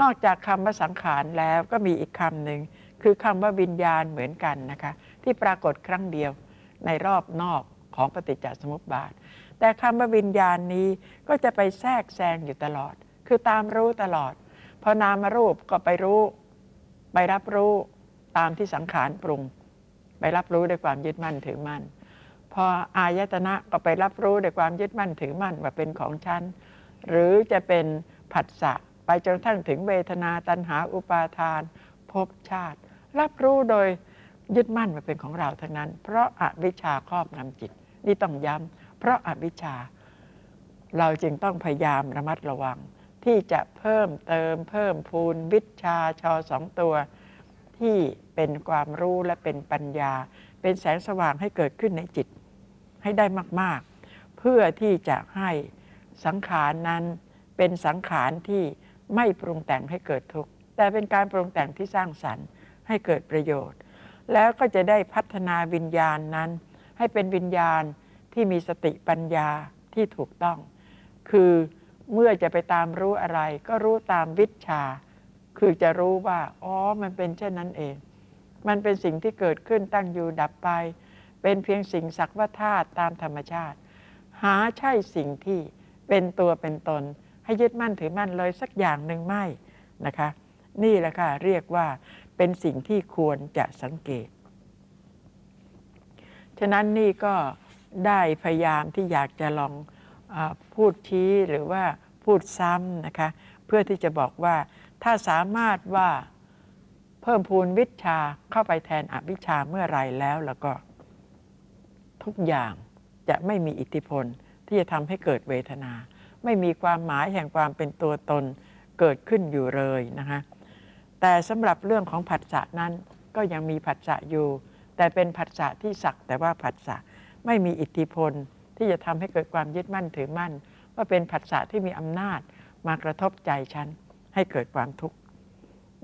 นอกจากคำว่าสังขารแล้วก็มีอีกคำหนึ่งคือคำว่าวิญญาณเหมือนกันนะคะที่ปรากฏครั้งเดียวในรอบนอกของปฏิจจสมุปบาท แต่คำว่าวิญญาณนี้ก็จะไปแทรกแซงอยู่ตลอด คือตามรู้ตลอด พอนามรูปก็ไปรู้ ไปรับรู้ตามที่สังขารปรุง ไปรับรู้ด้วยความยึดมั่นถือมั่น พออายตนะก็ไปรับรู้ด้วยความยึดมั่นถือมั่นว่าเป็นของฉันหรือจะเป็นผัสสะ ไปจนทั่งถึงเวทนาตัณหาอุปาทานภพชาติ รับรู้โดยยึดมั่นว่าเป็นของเราทั้งนั้น เพราะอาวิชชาครอบงำจิต นี่ต้องย้ำเพราะอาวิชชา เราจึงต้องพยายามระมัดระวัง ที่จะเพิ่มเติมเพิ่มพูนวิชาชอสองตัว ที่เป็นความรู้และเป็นปัญญา เป็นแสงสว่างให้เกิดขึ้นในจิต ให้ได้มาก ๆ เพื่อที่จะให้สังขารนั้นเป็นสังขารที่ ไม่ปรุงแต่งให้เกิดทุกข์แต่เป็นการปรุงแต่งที่สร้างสรรค์ให้เกิดประโยชน์ แล้วก็จะได้พัฒนาวิญญาณนั้น ให้เป็นวิญญาณที่มีสติปัญญาที่ถูกต้อง คือเมื่อจะไปตามรู้อะไร ก็รู้ตามวิชา คือจะรู้ว่าอ๋อมันเป็นเช่นนั้นเอง มันเป็นสิ่งที่เกิดขึ้นตั้งอยู่ดับไป เป็นเพียงสิ่งสักว่าธาตุตามธรรมชาติ หาใช่สิ่งที่เป็นตัวเป็นตน ให้ยึดมั่นถือมั่นเลยสักอย่างหนึ่งไม่นะคะ นี่แหละค่ะเรียกว่าเป็นสิ่งที่ควรจะสังเกต ฉะนั้นนี่ก็ได้พยายามที่อยากจะลองอพูดชี้หรือว่าพูดซ้ำนะคะ เพื่อที่จะบอกว่าถ้าสามารถว่าเพิ่มพูนวิชาเข้าไปแทนอวิชาเมื่อไรแล้วแล้วก็ ทุกอย่างจะไม่มีอิทธิพลที่จะทำให้เกิดเวทนา ไม่มีความหมายแห่งความเป็นตัวตนเกิดขึ้นอยู่เลยนะคะแต่สำหรับเรื่องของผัสสะนั้นก็ยังมีผัสสะอยู่ แต่เป็นผัสสะที่สักแต่ว่าผัสสะไม่มีอิทธิพลที่จะทำให้เกิดความยึดมั่นถือมั่น ว่าเป็นผัสสะที่มีอำนาจมากระทบใจฉันให้เกิดความทุกข์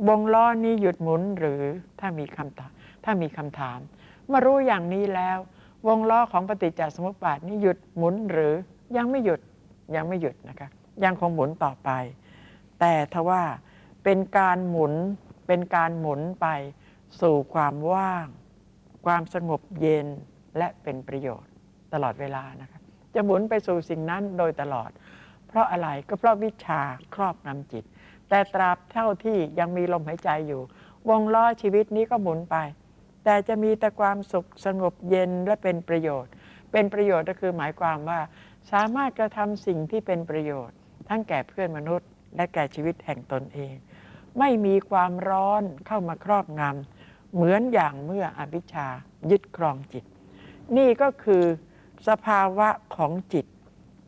วงล้อนี้หยุดหมุนหรือถ้ามีคำถามถ้ามีคำถามเมื่อรู้อย่างนี้แล้ว วงล้อของปฏิจจสมุปบาทนี้หยุดหมุนหรือยังไม่หยุด ยังไม่หยุดนะคะยังคงหมุนต่อไป แต่ทว่าเป็นการหมุนเป็นการหมุนไปสู่ความว่าง ความสงบเย็นและเป็นประโยชน์ตลอดเวลานะคะจะหมุนไปสู่สิ่งนั้นโดยตลอด เพราะอะไรก็เพราะวิชาครอบงำจิต แต่ตราบเท่าที่ยังมีลมหายใจอยู่ วงล้อชีวิตนี้ก็หมุนไป แต่จะมีแต่ความสุขสงบเย็นและเป็นประโยชน์ เป็นประโยชน์ก็คือหมายความว่า สามารถกระทำสิ่งที่เป็นประโยชน์ ทั้งแก่เพื่อนมนุษย์ และแก่ชีวิตแห่งตนเอง ไม่มีความร้อนเข้ามาครอบงำเหมือนอย่างเมื่ออวิชชายึดครองจิต นี่ก็คือสภาวะของจิต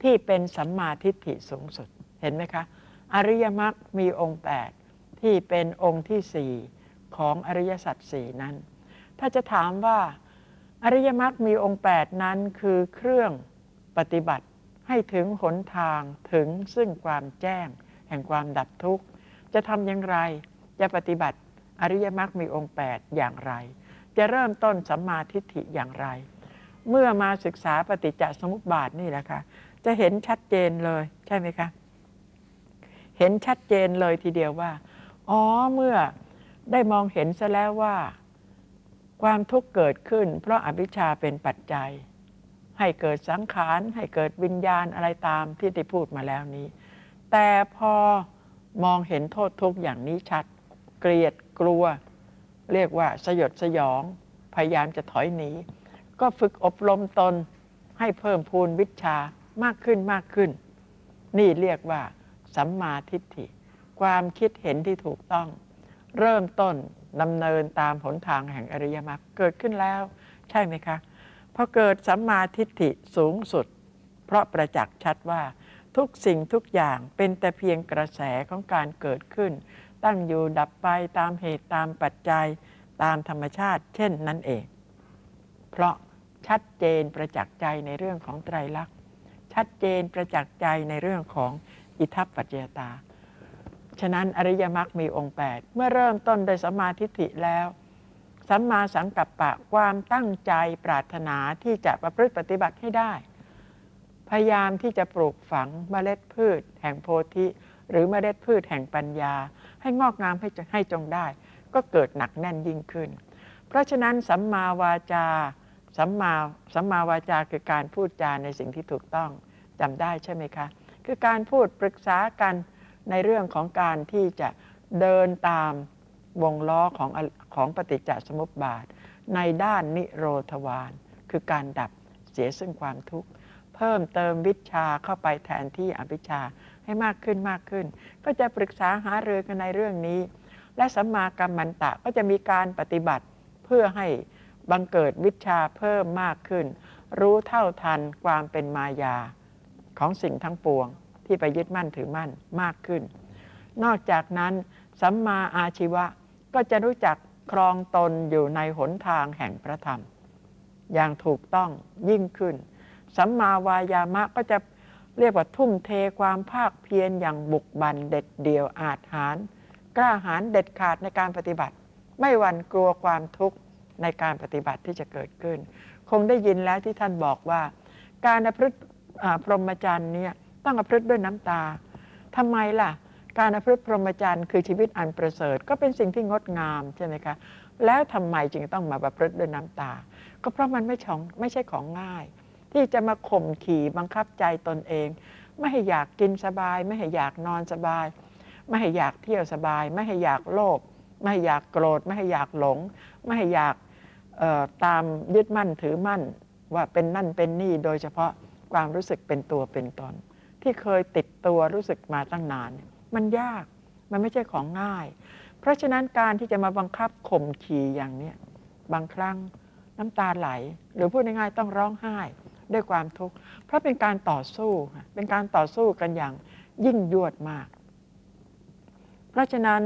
ที่เป็นสัมมาทิฏฐิสูงสุด เห็นไหมคะ อริยมรรคมีองค์ 8 ที่เป็นองค์ที่สี่ของอริยสัจสี่นั้น ถ้าจะถามว่าอริยมรรคมีองค์ 8 นั้นคือเครื่อง ปฏิบัติให้ถึงหนทางถึงซึ่งความแจ้ง แห่งความดับทุกข์ จะทำอย่างไร จะปฏิบัติอริยมรรคมีองค์ 8 อย่างไร จะเริ่มต้นสัมมาทิฏฐิอย่างไร เมื่อมาศึกษาปฏิจจสมุปบาทนี่แหละค่ะจะเห็นชัดเจนเลยใช่ไหมคะ เห็นชัดเจนเลยทีเดียวว่า อ๋อเมื่อได้มองเห็นซะแล้วว่า ความทุกข์เกิดขึ้น เพราะอวิชชาเป็นปัจจัย ให้เกิดสังขาร ให้เกิดวิญญาณอะไรตามที่ได้พูดมาแล้วนี้ แต่พอมองเห็นโทษทุกข์อย่างนี้ชัด เกลียดกลัว เรียกว่าสยดสยอง พยายามจะถอยหนี ก็ฝึกอบรมตนให้เพิ่มพูนวิชามากขึ้นมากขึ้น นี่เรียกว่า สัมมาทิฏฐิ ความคิดเห็นที่ถูกต้อง เริ่มต้นดำเนินตามหนทางแห่งอริยมรรคเกิดขึ้นแล้ว ใช่ไหมคะ พอเกิดสัมมาทิฏฐิสูงสุด เพราะประจักษ์ชัดว่าทุกสิ่งทุกอย่างเป็นแต่เพียงกระแสของการเกิดขึ้น ตั้งอยู่ดับไปตามเหตุตามปัจจัยตามธรรมชาติ เช่นนั้นเอง เพราะชัดเจนประจักษ์ใจในเรื่องของไตรลักษณ์ชัดเจนประจักษ์ใจในเรื่องของอิทัปปัจจยตา ฉะนั้นอริยมรรคมีองค์ 8 เมื่อเริ่มต้นโดยสัมมาทิฏฐิแล้ว สัมมาสังกัปปะความตั้งใจปรารถนาที่จะประพฤติปฏิบัติให้ได้ พยายามที่จะปลูกฝังเมล็ดพืช แห่งโพธิ หรือเมล็ดพืชแห่งปัญญา ให้งอกงามให้จให้จงได้ ก็เกิดหนักแน่นยิ่งขึ้น เพราะฉะนั้นสัมมาวาจาสัมมาสัมมาวาจาคือการพูดจาในสิ่งที่ถูกต้องจำได้ใช่ไหมคะ คือการพูดปรึกษากันในเรื่องของการที่จะเดินตาม วงล้อของของปฏิจจสมุปบาท ในด้านนิโรธวานคือการดับเสียซึ่งความทุกข์ เพิ่มเติมวิชาเข้าไปแทนที่อภิชาให้มากขึ้นมากขึ้น ก็จะปรึกษาหารือกันในเรื่องนี้ และสัมมากัมมันตะก็จะมีการปฏิบัติเพื่อให้บังเกิดวิชาเพิ่มมากขึ้น รู้เท่าทันความเป็นมายาของสิ่งทั้งปวงที่ไปยึดมั่นถือมั่นมากขึ้น นอกจากนั้นสัมมาอาชีวะ ก็จะรู้จักครองตนอยู่ในหนทางแห่งพระธรรม อย่างถูกต้องยิ่งขึ้น สัมมาวายามะก็จะเรียกว่าทุ่มเทความภาคเพียรอย่างบุกบันเด็ดเดี่ยวอาจหาร กล้าหาญเด็ดขาดในการปฏิบัติ ไม่หวั่นกลัวความทุกข์ในการปฏิบัติที่จะเกิดขึ้น คงได้ยินแล้วที่ท่านบอกว่า การประพฤติพรหมจรรย์เนี่ยต้องประพด้วยน้ำตาทำไมล่ะ การประพฤติพรหมจรรย์คือชีวิตอันประเสริฐ ก็เป็นสิ่งที่งดงามใช่ไหมคะแล้วทำไมจึงต้องมาประพฤติด้วยน้ำตา ก็เพราะมันไม่ของไม่ใช่ของง่าย ที่จะมาข่มขี่บังคับใจตนเอง ไม่ให้อยากกินสบาย ไม่ให้อยากนอนสบาย ไม่ให้อยากเที่ยวสบาย ไม่ให้อยากโลภไม่ให้อยากโกรธ ไม่ให้อยากหลง ไม่ให้อยากตามยึดมั่นถือมั่น ว่าเป็นนั่นเป็นนี่โดยเฉพาะความรู้สึกเป็นตัวเป็นตนที่เคยติดตัวรู้สึกมาตั้งนานเมันยากมันไม่ใช่ของง่าย เพราะฉะนั้นการที่จะมาบังคับข่มขี่อย่างเนี้ยบางครั้งน้ำตาไหล หรือพูดง่ายๆต้องร้องไห้ด้วยความทุกข์เพราะเป็นการต่อสู้ เป็นการต่อสู้กันอย่างยิ่งยวดมาก เพราะฉะนั้น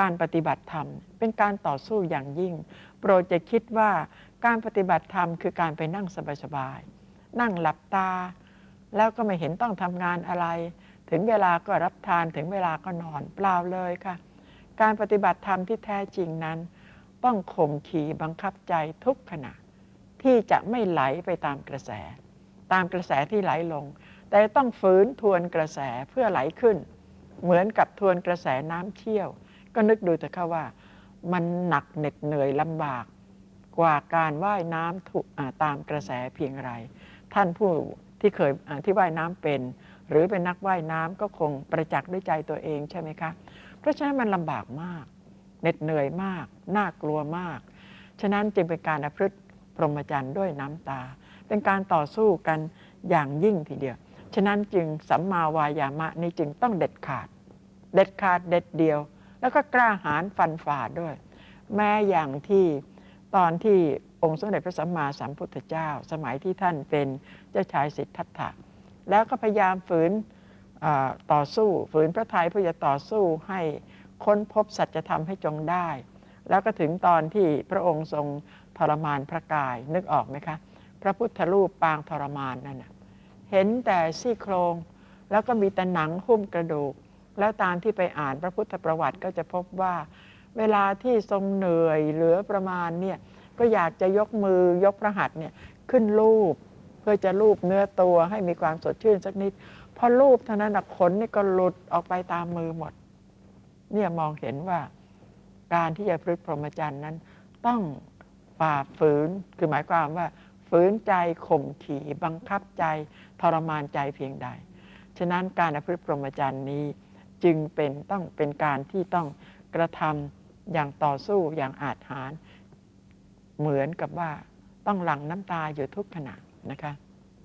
การปฏิบัติธรรม เป็นการต่อสู้อย่างยิ่ง โปรดจะคิดว่าการปฏิบัติธรรมคือการไปนั่งสบายๆนั่งหลับตา แล้วก็ไม่เห็นต้องทำงานอะไร ถึงเวลาก็รับทานถึงเวลาก็นอนเปล่าเลยค่ะ การปฏิบัติธรรมที่แท้จริงนั้น ต้องข่มขีบังคับใจทุกขณะ ที่จะไม่ไหลไปตามกระแส ตามกระแสที่ไหลลง แต่ต้องฝืนทวนกระแสเพื่อไหลขึ้น เหมือนกับทวนกระแสน้ำเชี่ยว ก็นึกดูแต่ค่ะว่า มันหนักเหน็ดเหนื่อยลำบาก กว่าการว่ายน้ำตามกระแสเพียงไร ท่านผู้ที่เคยที่ว่ายน้ำเป็น หรือเป็นนักว่ายน้ำก็คงประจักษ์ด้วยใจตัวเองใช่ไหมคะเพราะฉะนั้นมันลำบากมากเหน็ดเหนื่อยมาก น่ากลัวมาก ฉะนั้นจึงเป็นการประพฤติพรหมจรรย์ด้วยน้ำตา เป็นการต่อสู้กันอย่างยิ่งทีเดียว ฉะนั้นจึงสัมมาวายามะนี้จึงต้องเด็ดขาด เด็ดขาดเด็ดเดียว แล้วก็กล้าหาญฟันฝ่าด้วย แม้อย่างที่ตอนที่องค์สมเด็จพระสัมมาสัมพุทธเจ้า สมัยที่ท่านเป็นเจ้าชายสิทธัตถะ แล้วก็พยายามฝืนต่อสู้ฝืนพระทัยเพื่อจะต่อสู้ให้ค้นพบสัจธรรมให้จงได้ แล้วก็ถึงตอนที่พระองค์ทรงทรมานพระกายนึกออกไหมคะ พระพุทธรูปปางทรมานนั่นนะเห็นแต่ซี่โครงแล้วก็มีแต่หนังหุ้มกระดูก แล้วตามที่ไปอ่านพระพุทธประวัติก็จะพบว่า เวลาที่ทรงเหนื่อยเหลือประมาณเนี่ยก็อยากจะยกมือยกพระหัตถ์เนี่ยขึ้นรูป พื่อจะรูปเนื้อตัวให้มีความสดชื่นสักนิดพอรูปเท่านั้นขนนี่ก็หลุดออกไปตามมือหมด เนี่ยมองเห็นว่าการที่จะพฤติพรหมจรรย์นั้น ต้องฝ่าฝืนคือหมายความว่า ฝืนใจข่มขี่บังคับใจทรมานใจเพียงใด ฉะนั้นการพฤติพรหมจรรย์นี้จึงเป็นต้องเป็นการที่ต้องกระทำอย่างต่อสู้อย่างอาจหาร เหมือนกับว่าต้องหลั่งน้ำตาอยู่ทุกขณะ นะคะ